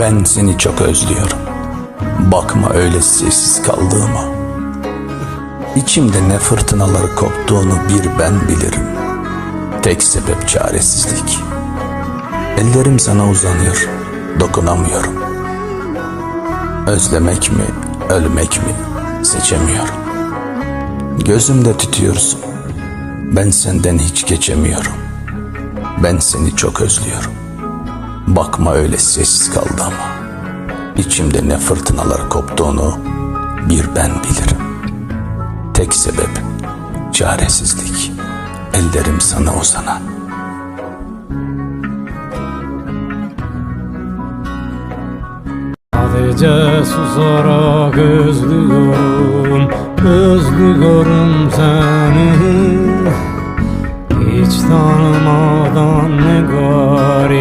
Ben seni çok özlüyorum. Bakma öyle sessiz kaldığıma. İçimde ne fırtınaları koptuğunu bir ben bilirim. Tek sebep çaresizlik. Ellerim sana uzanıyor, dokunamıyorum. Özlemek mi, ölmek mi seçemiyorum. Gözümde tutuyorsun. Ben senden hiç geçemiyorum. Ben seni çok özlüyorum. Bakma öyle sessiz kaldı ama. İçimde ne fırtınalar koptuğunu bir ben bilirim. Tek sebep çaresizlik. Ellerim sana uzanan. Sadece susarak özlüyorum Özlüyorum seni Hiç tanımadan ne garip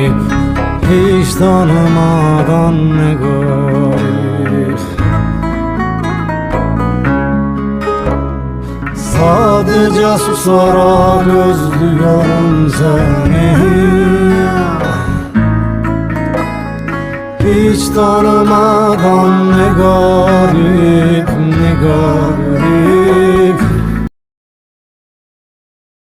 tanımadan ne garip. Sadece susarak özlüyorum seni. Hiç tanımadan ne garip